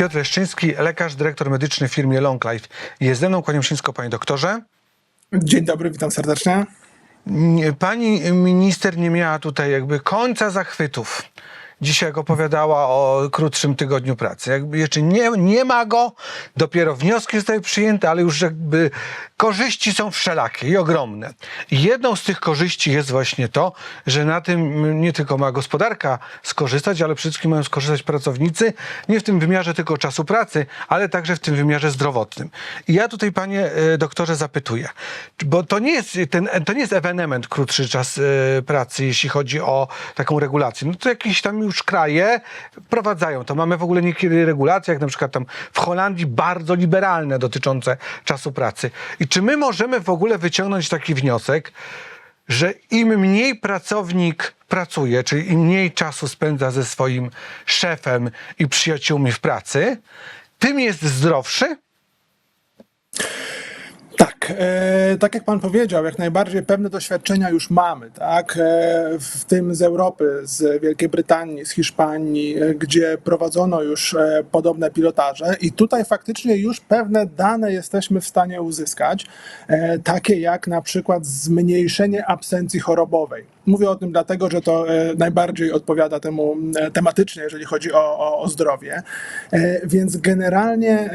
Piotr Leszczyński, lekarz, dyrektor medyczny w firmie Long Life. Jest ze mną, kłaniam się nisko, panie doktorze. Dzień dobry, witam serdecznie. Nie- Pani minister nie miała tutaj jakby końca zachwytów. Dzisiaj opowiadała o krótszym tygodniu pracy. Jakby jeszcze nie, nie ma go, dopiero wnioski zostały przyjęte, ale już jakby korzyści są wszelakie i ogromne. Jedną z tych korzyści jest właśnie to, że na tym nie tylko ma gospodarka skorzystać, ale przede wszystkim mają skorzystać pracownicy, nie w tym wymiarze tylko czasu pracy, ale także w tym wymiarze zdrowotnym. I ja tutaj, panie e, doktorze, zapytuję, bo to nie jest, ten, to nie jest ewenement krótszy czas e, pracy, jeśli chodzi o taką regulację. No to jakieś tam już kraje wprowadzają to. Mamy w ogóle niekiedy regulacje, jak na przykład tam w Holandii bardzo liberalne dotyczące czasu pracy. I czy my możemy w ogóle wyciągnąć taki wniosek, że im mniej pracownik pracuje, czyli im mniej czasu spędza ze swoim szefem i przyjaciółmi w pracy, tym jest zdrowszy? Tak, e, tak jak pan powiedział, jak najbardziej pewne doświadczenia już mamy, tak, e, w tym z Europy, z Wielkiej Brytanii, z Hiszpanii, e, gdzie prowadzono już e, podobne pilotaże i tutaj faktycznie już pewne dane jesteśmy w stanie uzyskać, e, takie jak na przykład zmniejszenie absencji chorobowej. Mówię o tym dlatego, że to e, najbardziej odpowiada temu e, tematycznie, jeżeli chodzi o, o, o zdrowie, E, więc generalnie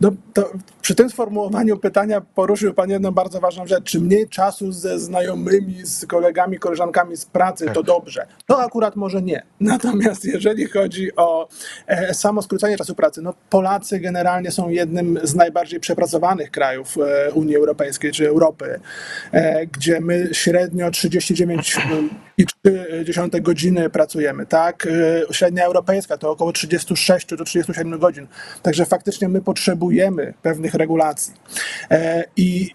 no, to przy tym sformułowaniu pytania poruszył Pan jedną bardzo ważną rzecz. Czy mniej czasu ze znajomymi, z kolegami, koleżankami z pracy to dobrze? To akurat może nie. Natomiast jeżeli chodzi o samo skrócenie czasu pracy, no Polacy generalnie są jednym z najbardziej przepracowanych krajów Unii Europejskiej czy Europy, gdzie my średnio 39,3 godziny pracujemy, tak? E, Średnia europejska to około 36 do 37 godzin. Także faktycznie my potrzebujemy pewnych regulacji. E, I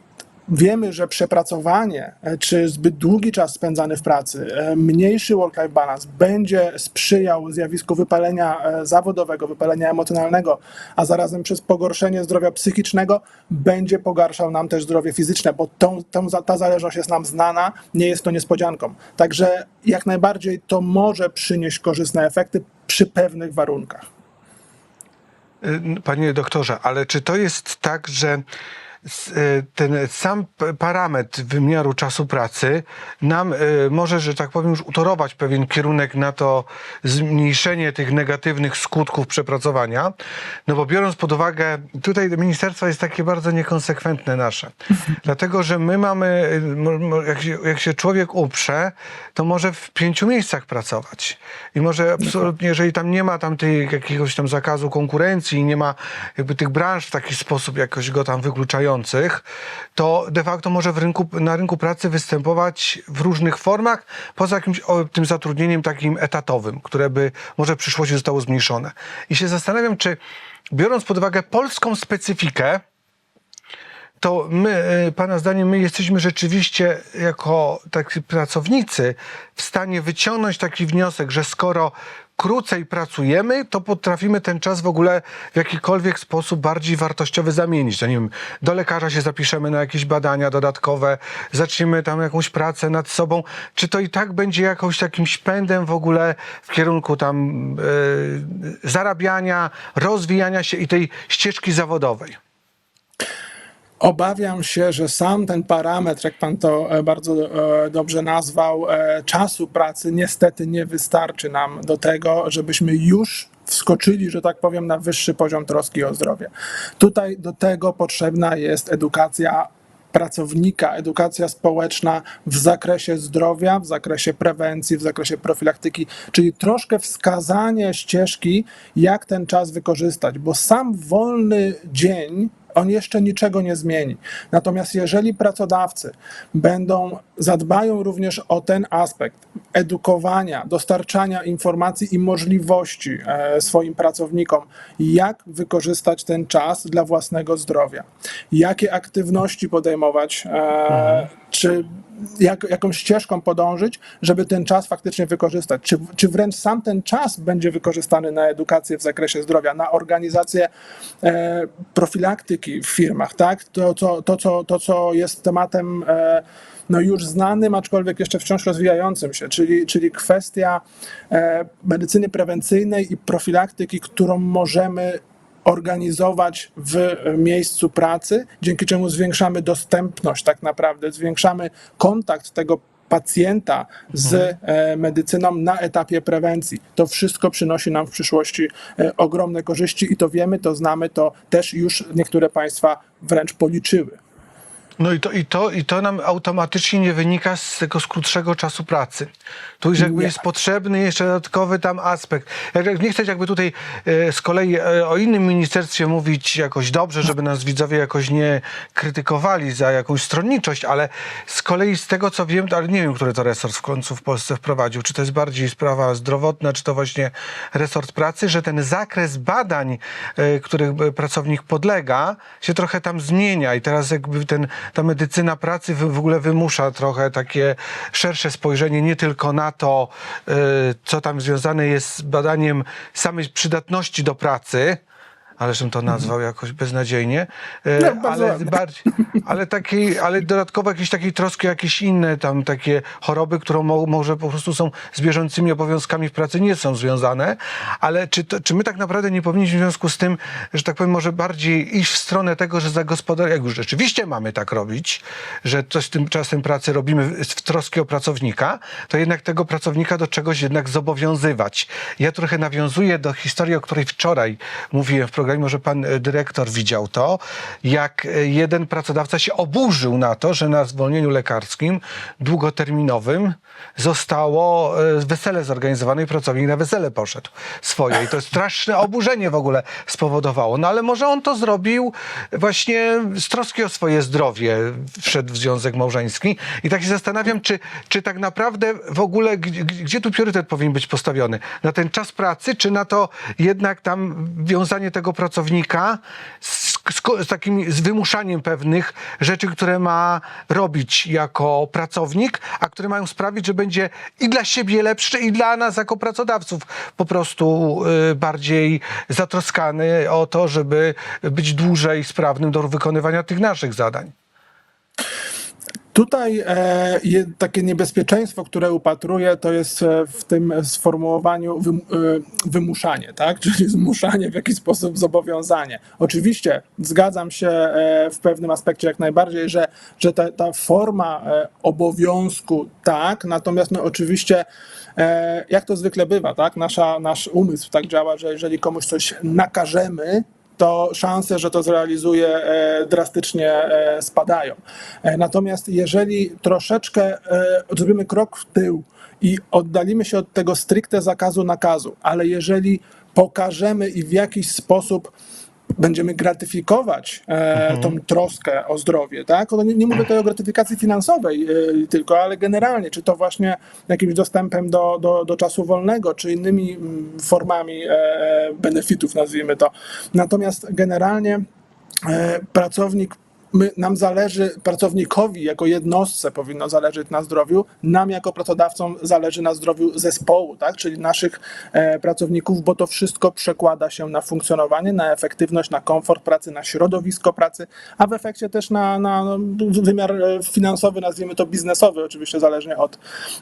wiemy, że przepracowanie e, czy zbyt długi czas spędzany w pracy, e, mniejszy work-life balance będzie sprzyjał zjawisku wypalenia e, zawodowego, wypalenia emocjonalnego, a zarazem przez pogorszenie zdrowia psychicznego będzie pogarszał nam też zdrowie fizyczne, bo tą, tą, ta zależność jest nam znana, nie jest to niespodzianką. Także jak najbardziej to może przynieść korzystne efekty przy pewnych warunkach. Y, Panie doktorze, ale czy to jest tak, że ten sam parametr wymiaru czasu pracy nam y, może, że tak powiem, już utorować pewien kierunek na to zmniejszenie tych negatywnych skutków przepracowania? No bo biorąc pod uwagę, tutaj ministerstwo jest takie bardzo niekonsekwentne nasze. Dlatego, że my mamy, jak się, jak się człowiek uprze, to może w pięciu miejscach pracować. I może absolutnie, jeżeli tam nie ma tam tej, jakiegoś tam zakazu konkurencji i nie ma jakby tych branż w taki sposób jakoś go tam wykluczających, to de facto może rynku, na rynku pracy występować w różnych formach, poza jakimś o, tym zatrudnieniem takim etatowym, które by może w przyszłości zostało zmniejszone. I się zastanawiam, czy biorąc pod uwagę polską specyfikę, to my, y, Pana zdaniem, my jesteśmy rzeczywiście jako taki pracownicy w stanie wyciągnąć taki wniosek, że skoro krócej pracujemy, to potrafimy ten czas w ogóle w jakikolwiek sposób bardziej wartościowy zamienić. No nie wiem, do lekarza się zapiszemy na jakieś badania dodatkowe, zaczniemy tam jakąś pracę nad sobą. Czy to i tak będzie jakąś takim pędem w ogóle w kierunku tam y, zarabiania, rozwijania się i tej ścieżki zawodowej? Obawiam się, że sam ten parametr, jak pan to e, bardzo e, dobrze nazwał, e, czasu pracy niestety nie wystarczy nam do tego, żebyśmy już wskoczyli, że tak powiem, na wyższy poziom troski o zdrowie. Tutaj do tego potrzebna jest edukacja pracownika, edukacja społeczna w zakresie zdrowia, w zakresie prewencji, w zakresie profilaktyki, czyli troszkę wskazanie ścieżki, jak ten czas wykorzystać, bo sam wolny dzień on jeszcze niczego nie zmieni. Natomiast jeżeli pracodawcy będą, zadbają również o ten aspekt edukowania, dostarczania informacji i możliwości e, swoim pracownikom, jak wykorzystać ten czas dla własnego zdrowia, jakie aktywności podejmować, e, czy jak, jakąś ścieżką podążyć, żeby ten czas faktycznie wykorzystać. Czy, czy wręcz sam ten czas będzie wykorzystany na edukację w zakresie zdrowia, na organizację e, profilaktyki w firmach, tak? To, co, to, co, to, co jest tematem e, no już znanym, aczkolwiek jeszcze wciąż rozwijającym się, czyli, czyli kwestia e, medycyny prewencyjnej i profilaktyki, którą możemy organizować w e, miejscu pracy, dzięki czemu zwiększamy dostępność tak naprawdę, zwiększamy kontakt tego pacjenta z e, medycyną na etapie prewencji. To wszystko przynosi nam w przyszłości e, ogromne korzyści i to wiemy, to znamy, to też już niektóre państwa wręcz policzyły. No i to, i, to, i to nam automatycznie nie wynika z tego skrótszego czasu pracy. Tu już jakby Nie. jest potrzebny jeszcze dodatkowy tam aspekt. Jak- jak Nie chcę jakby tutaj e, z kolei e, o innym ministerstwie mówić jakoś dobrze, żeby nas widzowie jakoś nie krytykowali za jakąś stronniczość, ale z kolei z tego co wiem, ale nie wiem, który to resort w końcu w Polsce wprowadził, czy to jest bardziej sprawa zdrowotna, czy to właśnie resort pracy, że ten zakres badań, e, których e, pracownik podlega, się trochę tam zmienia i teraz jakby ten, ta medycyna pracy w ogóle wymusza trochę takie szersze spojrzenie nie tylko na to, e, co tam związane jest z badaniem samej przydatności do pracy, ależem to nazwał jakoś beznadziejnie, e, No, ale bardziej, ale takiej, ale dodatkowo jakieś takiej troski, jakieś inne tam takie choroby, które mo, może po prostu są z bieżącymi obowiązkami w pracy, nie są związane, ale czy, to, czy my tak naprawdę nie powinniśmy w związku z tym, że tak powiem, może bardziej iść w stronę tego, że zagospodarować, jak już rzeczywiście mamy tak robić, że coś tym czasem pracy robimy w, w troski o pracownika, to jednak tego pracownika do czegoś jednak zobowiązywać. Ja trochę nawiązuję do historii, o której wczoraj mówiłem w programie, może pan e, dyrektor widział to, jak e, jeden pracodawca się oburzył na to, że na zwolnieniu lekarskim długoterminowym zostało e, wesele zorganizowane i pracownik na wesele poszedł swoje. I to straszne oburzenie w ogóle spowodowało. No ale może on to zrobił właśnie z troski o swoje zdrowie, wszedł w związek małżeński. I tak się zastanawiam, czy, czy tak naprawdę w ogóle, gdzie tu priorytet powinien być postawiony? Na ten czas pracy, czy na to jednak tam wiązanie tego pracownika z, z, takim z wymuszaniem pewnych rzeczy, które ma robić jako pracownik, a które mają sprawić, że będzie i dla siebie lepszy, i dla nas jako pracodawców po prostu y, bardziej zatroskany o to, żeby być dłużej sprawnym do wykonywania tych naszych zadań. Tutaj e, takie niebezpieczeństwo, które upatruję, to jest e, w tym sformułowaniu e, wymuszanie, tak? czyli zmuszanie w jakiś sposób zobowiązanie. Oczywiście zgadzam się w pewnym aspekcie jak najbardziej, że, że ta, ta forma obowiązku tak, natomiast no, oczywiście jak to zwykle bywa, tak? Nasza, nasz umysł tak działa, że jeżeli komuś coś nakażemy, to szanse, że to zrealizuje, e, drastycznie e, spadają. E, Natomiast jeżeli troszeczkę zrobimy krok w tył i oddalimy się od tego stricte zakazu nakazu, ale jeżeli pokażemy i w jakiś sposób będziemy gratyfikować e, tą troskę o zdrowie, tak? No nie, nie mówię tutaj o gratyfikacji finansowej e, tylko, ale generalnie, czy to właśnie jakimś dostępem do, do, do czasu wolnego, czy innymi mm, formami e, benefitów, nazwijmy to. Natomiast generalnie e, pracownik, my, nam zależy, pracownikowi jako jednostce powinno zależeć na zdrowiu, nam jako pracodawcom zależy na zdrowiu zespołu, tak? czyli naszych e, pracowników, bo to wszystko przekłada się na funkcjonowanie, na efektywność, na komfort pracy, na środowisko pracy, a w efekcie też na, na no, wymiar e, finansowy, nazwijmy to biznesowy, oczywiście zależnie od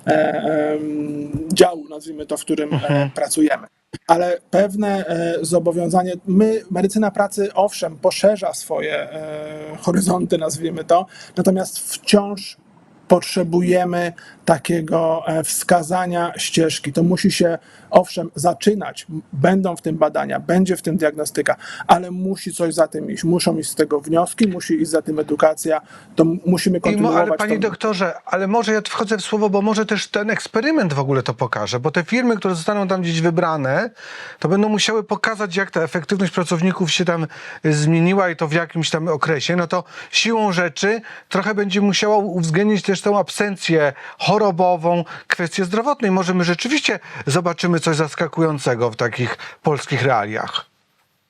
e, em, działu, nazwijmy to, w którym e, pracujemy ale pewne e, zobowiązanie. My, medycyna pracy, owszem, poszerza swoje e, horyzonty, nazwijmy to, natomiast wciąż potrzebujemy takiego e, wskazania ścieżki. To musi się, owszem, zaczynać. Będą w tym badania, będzie w tym diagnostyka, ale musi coś za tym iść. Muszą iść z tego wnioski, musi iść za tym edukacja. To musimy I kontynuować. ale panie tą- doktorze, ale może ja wchodzę w słowo, bo może też ten eksperyment w ogóle to pokaże, bo te firmy, które zostaną tam gdzieś wybrane, to będą musiały pokazać, jak ta efektywność pracowników się tam y, zmieniła i to w jakimś tam okresie, no to siłą rzeczy trochę będzie musiała uwzględnić też tą absencję chorobową, kwestię zdrowotną i może my rzeczywiście zobaczymy coś zaskakującego w takich polskich realiach.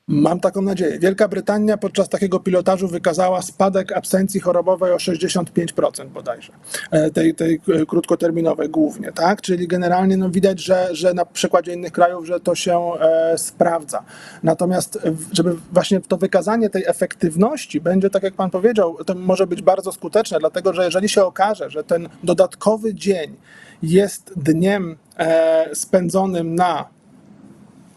Mam taką nadzieję. Wielka Brytania podczas takiego pilotażu wykazała spadek absencji chorobowej o 65% bodajże, e, tej, tej e, krótkoterminowej głównie, tak? Czyli generalnie no, widać, że, że na przykładzie innych krajów, że to się e, sprawdza. Natomiast, żeby właśnie to wykazanie tej efektywności będzie, tak jak Pan powiedział, to może być bardzo skuteczne, dlatego że jeżeli się okaże, że ten dodatkowy dzień jest dniem e, spędzonym na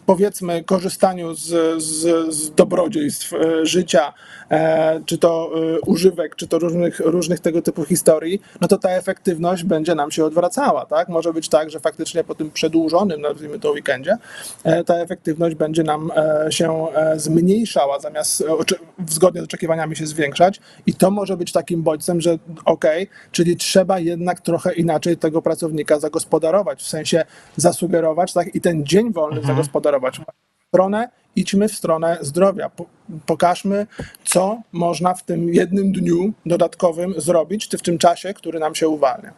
powiedzmy korzystaniu z, z, z dobrodziejstw e, życia, e, czy to e, używek, czy to różnych, różnych tego typu historii, no to ta efektywność będzie nam się odwracała, tak? Może być tak, że faktycznie po tym przedłużonym, nazwijmy to weekendzie, ta efektywność będzie nam się zmniejszała, zamiast zgodnie z oczekiwaniami się zwiększać i to może być takim bodźcem, że okej, czyli trzeba jednak trochę inaczej tego pracownika zagospodarować, w sensie zasugerować, tak, i ten dzień wolny zagospodarować. Stronę, idźmy w stronę zdrowia. Po- Pokażmy, co można w tym jednym dniu dodatkowym zrobić, czy w tym czasie, który nam się uwalnia.